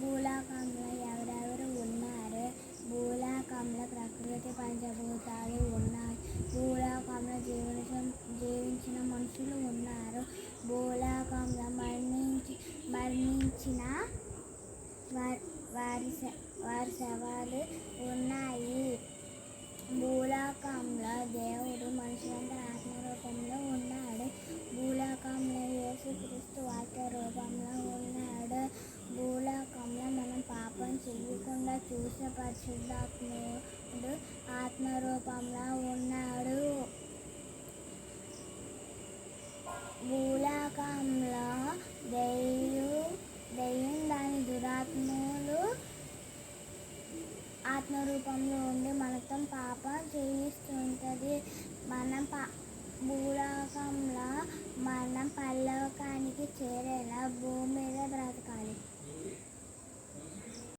భూలోకంలో ఎవరెవరు ఉన్నారు? భూలోకంలో ప్రకృతి పంచభూతాలు ఉన్నాయి. భూలోకంలో జీవించ జీవించిన మనుషులు ఉన్నారు. భూలోకంలో మరణించి మరణించిన వారి వారి శ- వారి శవాలు ఉన్నాయి. భూలోకంలో దేవుడు మనుషులు ఆత్మ రూపంలో ఉన్నాడు భూలోకంలో యేసుక్రీస్తు వాక్య రూపంలో ఉన్నాడు భూలోకంలో మనం పాపం చూసిన పరిశుద్ధాత్ముడు ఆత్మరూపంలో ఉన్నాడు. భూలోకంలో దెయ్యం దెయ్యం దాని దురాత్మలు ఆత్మరూపంలో ఉండి మనతో పాపం చేయిస్తుంటుంది. మనం పా భూలోకంలో మనం పరలోకానికి చేరేలా భూమి మీద బ్రతకాలి.